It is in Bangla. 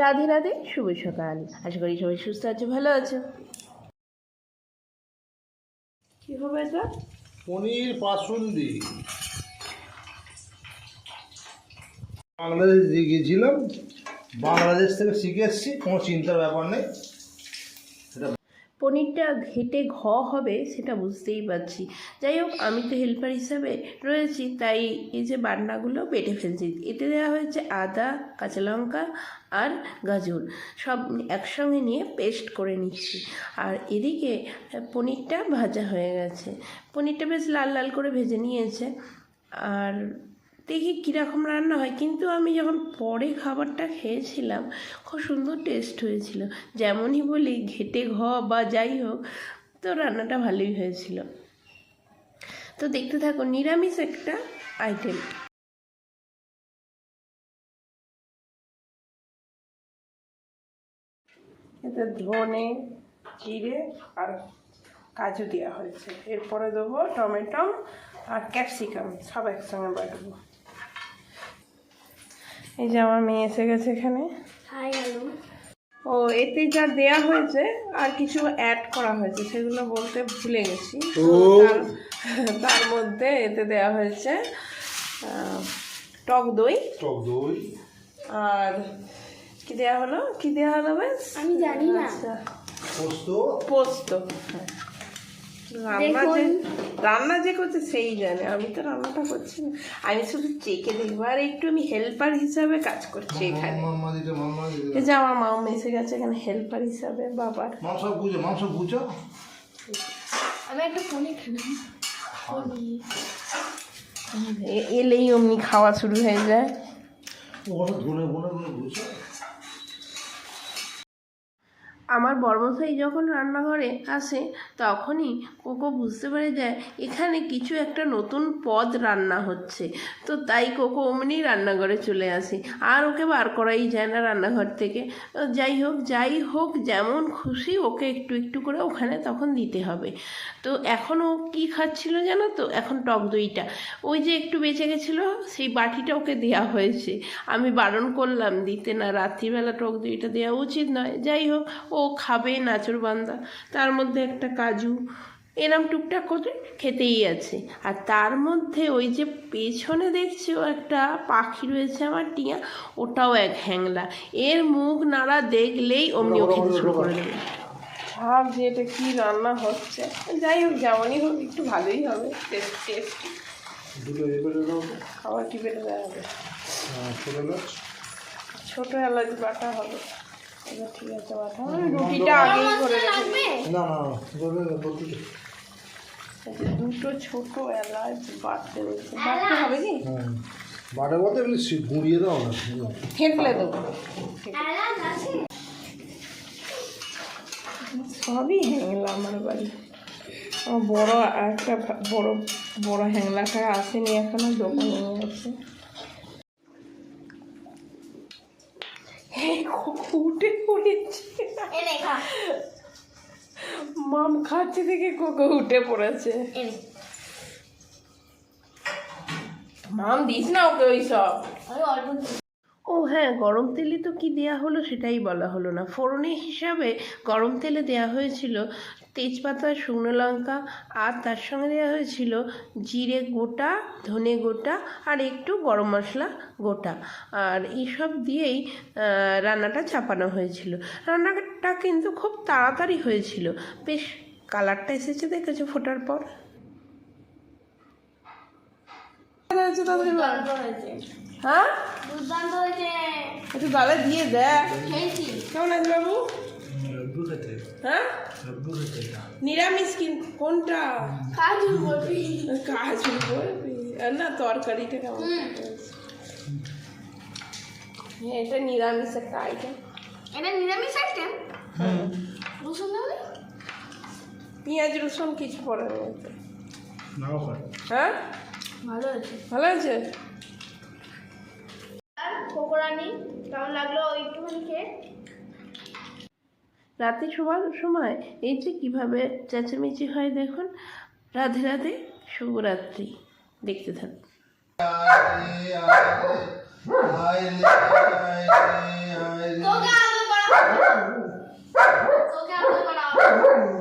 রাধে রাধে, শুভ সকাল। আশা করি সবাই সুস্থ আছে, ভালো আছো। কি হবে এটা? পনির পাসুন্দি। বাংলাদেশ গিয়েছিলাম। বাংলাদেশ থেকে শিখে এসেছি, কোনো চিন্তার ব্যাপার নেই। পনিরটা ঘেটে ঘ হবে সেটা বুঝতেই পারছি। যাই হোক, আমি তো হেল্পার হিসাবে রয়েছি, তাই এই যে বান্নাগুলো বেটে ফেলছি। এতে দেওয়া হয়েছে আদা, কাঁচা লঙ্কা আর গাজর। সব একসঙ্গে নিয়ে পেস্ট করে নিচ্ছি। আর এদিকে পনিরটা ভাজা হয়ে গেছে। পনিরটা বেশ লাল লাল করে ভেজে নিয়েছে। আর দেখি কীরকম রান্না হয়। কিন্তু আমি যখন পরে খাবারটা খেয়েছিলাম, খুব সুন্দর টেস্ট হয়েছিল। যেমনই বলি, ঘেটে ঘ বা যাই হোক, তো রান্নাটা ভালোই হয়েছিল। তো দেখতে থাকো নিরামিষ একটা আইটেম এতে ধনে, জিরে আর কাজু দেওয়া হয়েছে। এরপরে দেবো টমেটো আর ক্যাপসিকাম, সব একসঙ্গে বাটবো। এই যে আমার মেয়ে এসে গেছে এখানে। ও এতে যা দেয়া হয়েছে আর কিছু অ্যাড করা হয়েছে সেগুলো বলতে ভুলে গেছি। তার- তার মধ্যে এতে দেয়া হয়েছে টক দই। টক দই। আর কি দেয়া হলো? কি দেয়া হলো বেশ? আমি জানি না। আচ্ছা, পোস্ত। পোস্ত। হ্যাঁ। রান্না যে রান্না যে করছে সেই জানে আমি তো রান্নাটা করছি না। আমি শুধু চেকে দেখব আর একটু আমি হেল্পার হিসাবে কাজ করছি এখানে। এই যে আমার মা মেসে গেছে এখানে হেল্পার হিসাবে বাবার। মাংস বুঝো মাংস বুঝো? আমি একটা ফোনে খেলাম। এলেই অমনি খাওয়া শুরু হয়ে যায়। ওটা বুঝো আমার বর্মশাই যখন রান্নাঘরে আসে, তখনই কোকো বুঝতে পারে যায়, এখানে কিছু একটা নতুন পদ রান্না হচ্ছে। তো তাই কোকো অমনি রান্নাঘরে চলে আসে। আর ওকে বার করাই যায় না রান্নাঘর থেকে। যাই হোক যাই হোক, যেমন খুশি ওকে একটু একটু করে ওখানে তখন দিতে হবে। তো এখন ও কী খাচ্ছিল জানো তো? এখন টক দইটা। ওই যে একটু বেঁচে গেছিল, সেই বাটিটা ওকে দেওয়া হয়েছে। আমি বারণ করলাম, দিতে না, রাত্রিবেলা টক দইটা দেওয়া উচিত নয়। যাই হোক, ও খাবে নাচুর বান্দা। তার মধ্যে একটা কাজু। এরম টুকটাক করে খেতেই আছে। আর তার মধ্যে ওই যে পেছনে দেখছি ও একটা পাখি রয়েছে আমার টিয়া ওটাও এক হ্যাংলা। এর মুখ নাড়া দেখলেই অমনি ও খেতে শুরু করে দেবে। ভাব যে এটা কী রান্না হচ্ছে। যাই হোক যেমনই হোক একটু ভালোই হবে। টেস্ট টেস্ট দুটো এ করে দাও। তো। খাবার টিপে দেওয়া হবে? হ্যাঁ, ছোট এলাচ। ছোটো এলাচ বাটা হবে। ঠিক আছে বাটা রুটিটা আগেই করে না না। আচ্ছা, দুটো ছোট এলাচ বাটতে রয়েছে। বাটতে হবে কি? হ্যাঁ বাটা বলতে এগুলি গুঁড়িয়ে দাও না দেবো। সবই হ্যাংলা আমার বাড়ি। আমার বড় একটা বড় বড় হ্যাংলাটা আসেনি এখনও দোকানে আছে এই খুব উঠে পড়েছে। মাম খাচ্ছে থেকে কোকো উঠে পড়েছে। মাম দিস না ওকে ওই সব অল্প হ্যাঁ গরম তেলে তো কি দেয়া হলো সেটাই বলা হলো না। ফোড়নের হিসাবে গরম তেলে দেয়া হয়েছিল তেজপাতা, শুকনো লঙ্কা আর তার সঙ্গে দেওয়া হয়েছিল জিরে গোটা, ধনে গোটা আর একটু গরম মশলা গোটা। আর এইসব দিয়েই রান্নাটা চাপানো হয়েছিল। রান্নাটা কিন্তু খুব তাড়াতাড়ি হয়েছিল। বেশ কালারটা এসেছে দেখেছ ফোটার পর? হ্যাঁ? দুর্দান্ত হয়েছে। একটু গালে দিয়ে দেখ খেয়েছি। কেমন আছে বাবু? হ্যাঁ? নিরামিষ কি কোনটা? কাজু বলবি কাজ আর না তরকারিটা কেমন? হ্যাঁ এটা নিরামিষ একটা আইটেম এটা নিরামিষ আইটেম রসুন দেবে পেঁয়াজ রসুন কিছু পড়ে না হয়? ভালো হয়েছে। ভালো আছে আর পকোড়ানি। কেমন লাগল একটুখানি খেয়ে রাতে শোবার সময় এই যে কীভাবে চেঁচামেচি হয় দেখুন। রাধে রাধে, শুভরাত্রি। দেখতে থাকুন।